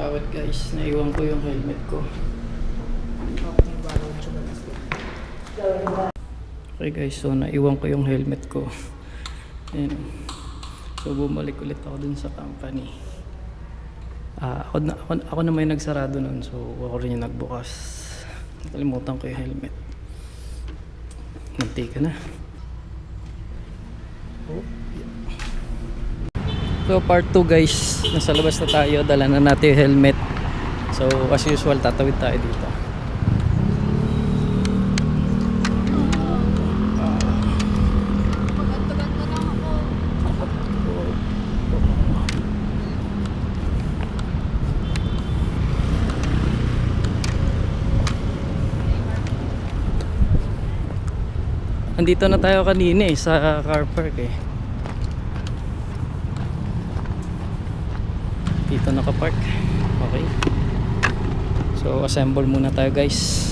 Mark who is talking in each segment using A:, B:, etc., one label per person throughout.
A: Awat guys, naiwan ko yung helmet ko. Okay guys, so naiwan ko yung helmet ko. Ayan. So bumalik ulit ako dun sa company. Ah, ako, na, ako, ako na may nagsarado nun, so ako rin yung nagbukas. Nakalimutan ko yung helmet. Nanti ka na. Oh. So part 2 guys, nasa labas na tayo, dala na natin yung helmet. So as usual, tatawid tayo dito. Andito na tayo kanina eh, sa car park eh. Dito nakapark. Okay. So, assemble muna tayo guys.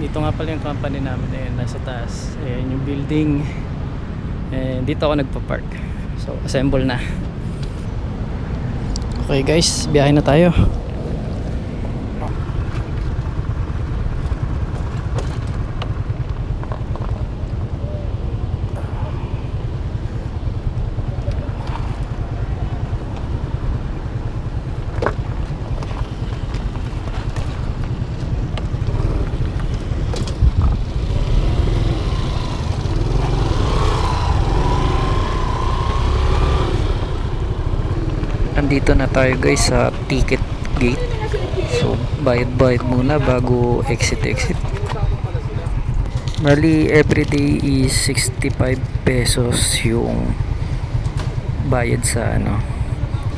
A: Dito nga pala yung company namin eh, nasa taas. Ayan yung building. And dito ako nagpa-park. So, assemble na. Okay guys, biyahe na tayo. Andito na tayo guys sa ticket gate. So, bayad-bayad muna bago exit-exit. Bali, everyday is 65 pesos yung bayad sa ano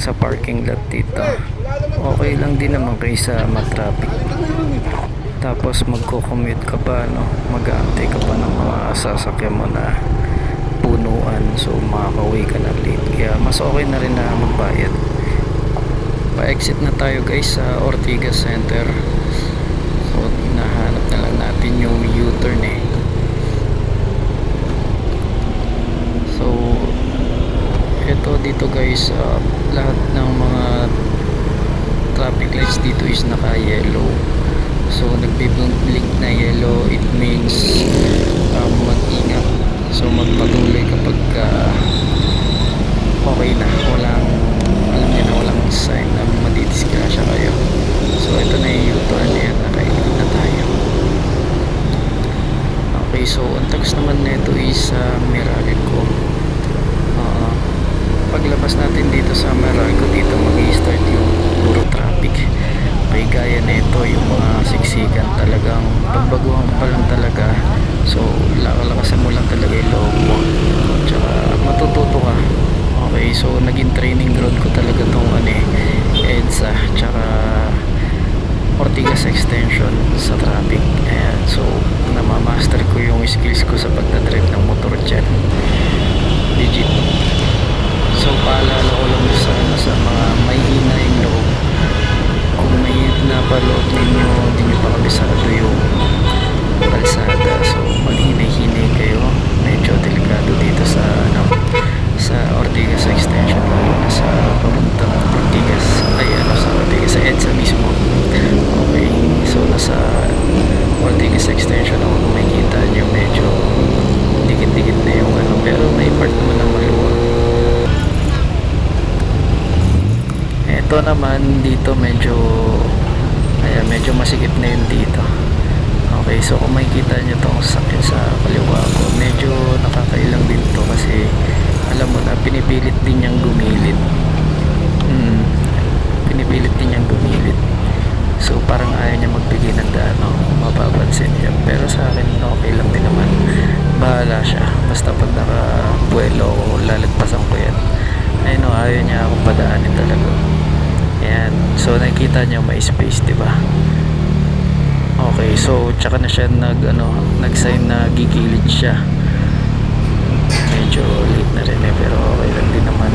A: sa parking lot dito. Okay lang din naman kaysa matraffic. Tapos magko-commute ka pa no, mag-aantay ka pa ng mga sasakyan mo na punuan so makakauwi ka na late kaya mas okay na rin na magbayad pa-exit na tayo guys sa Ortigas Center. So nahanap na lang natin yung U-turn eh. So eto dito guys uh, lahat ng mga traffic lights dito is naka yellow so nagbiblink na yellow. It means um, mag-ingat. So magpatuloy kapag uh, okay na walang alam niyo na walang sign na madidisgrasya kayo so ito na yung U-turn yan nakaikot na tayo so ang tags naman nito is uh, Meralco. Uh, paglabas natin dito sa Meralco dito mag start yung puro traffic. Okay gaya nito yung mga siksikan talagang pagbaguhan pa lang talaga. So lakalakasan mo lang talaga yung loob mo. Tsaka matututo ka. Okay so naging training ground ko talaga tong ano eh EDSA tsaka Ortigas extension sa traffic ayan so namamaster ko yung skills ko sa pagdadrive ng motor dyan legit so paalala ko lang sa, sa mga may hina yung loob kung may napaloob ninyo hindi nyo pa kabisado yung kalsada so maghinay-hinay kayo medyo delikado dito sa ano sa Ortigas extension lalo na sa papuntang Ortigas ay ano sa Ortigas sa EDSA mismo okay so nasa Ortigas extension ako kung makikita nyo medyo dikit-dikit na yung ano pero may part naman ng maluwag eto naman dito medyo ayan medyo masikip na yun dito Okay, so kung makikita nyo itong sasakyan sa kaliwa ko, medyo nakakailang din to kasi alam mo na, pinipilit din niyang gumilid. Hmm, pinipilit din niyang gumilid. So parang ayaw niya magbigay ng daan, no? mapapansin niya. Pero sa akin, okay lang din naman. Bahala siya. Basta pag nakabuelo lalagpasan ko yan, ay no, ayaw niya akong padaanin. So nakikita niyo may space, di ba? Okay, so tsaka na siya nag ano, nag-sign na gigilid siya. Medyo late na rin eh, pero okay lang din naman.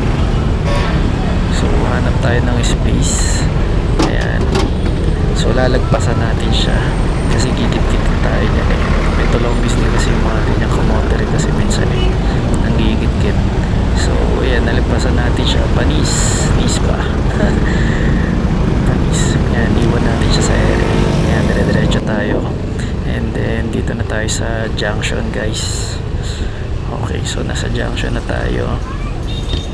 A: So hanap tayo ng space. Ayan. So lalagpasan natin siya kasi gigit-git tayo niyan eh. May tulong business kasi yung mga linyang kumotere kasi minsan eh nanggigit-git. So, ayan, nalipasan natin siya. Panis. Panis pa. Ayan, iwan natin siya sa area. Ayan, dire-diretso tayo. And then, dito na tayo sa junction, guys. Okay, so nasa junction na tayo.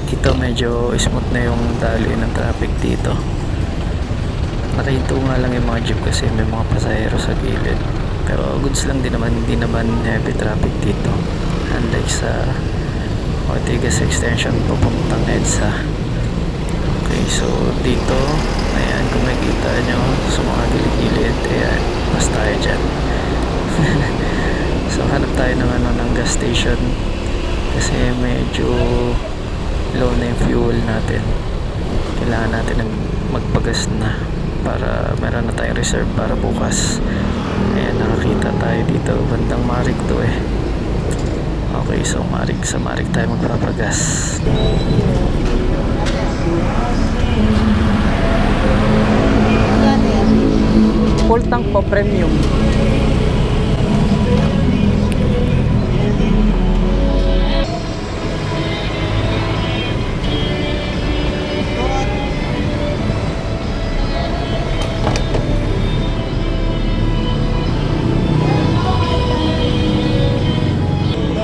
A: Dito medyo smooth na yung daloy ng traffic dito. Nakahinto nga lang yung mga jeep kasi may mga pasahero sa gilid. Pero goods lang din naman, hindi naman heavy traffic dito. Unlike sa Ortigas Extension papuntang EDSA. So dito, ayan, kung makikita nyo sa mga gilid-gilid, ayan, mas tayo dyan. so hanap tayo ng ano, ng gas station kasi medyo low na yung fuel natin. Kailangan natin ng magpagas na para meron na tayong reserve para bukas. Ayan, nakakita tayo dito. Bandang Marig to eh. Okay, so Marig sa Marig tayo magpapagas. Full tank po, premium.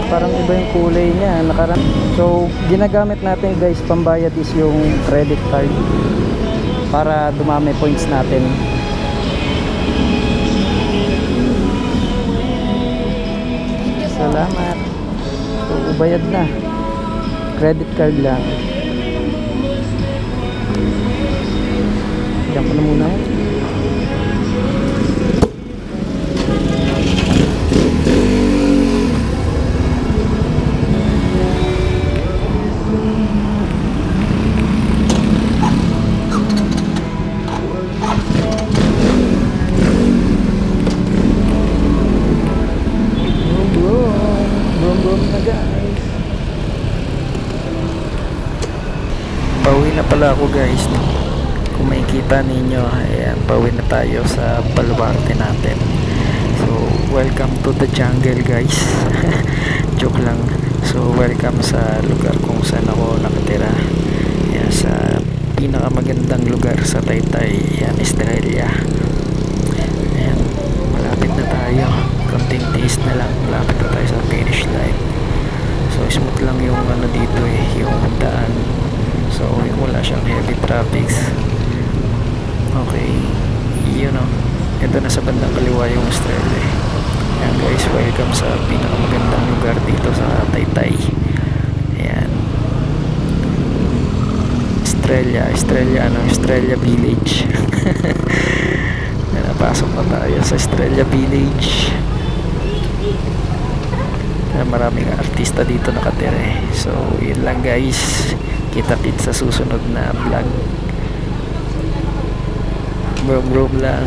A: parang iba yung kulay niya nakaram so ginagamit natin guys pambayad is yung credit card para dumami points natin so ubayad na. Credit card lang. Yan ko na muna. Boom, pala ako guys. Kung makikita ninyo, ayan, pauwi na tayo sa baluarte natin. So, welcome to the jungle guys. Joke lang. So, welcome sa lugar kung saan ako nakatira. Ayan, sa pinakamagandang lugar sa Taytay. Ayan, Australia. Ayan, malapit na tayo. Konting tiis na lang. Malapit na tayo sa finish line. So, smooth lang yung ano dito eh, yung daan. So, yung wala siyang heavy traffics. Okay. Yun o. Ito na sa bandang kaliwa yung Australia. Ayan guys, welcome sa pinakamagandang lugar dito sa Taytay. Ayan. Australia, Australia, ano, Australia Village. Napasok na tayo sa Australia Village. Ayan, maraming artista dito nakatira eh. So, yun lang guys. Kita-kit sa susunod na vlog. Brom brom lang.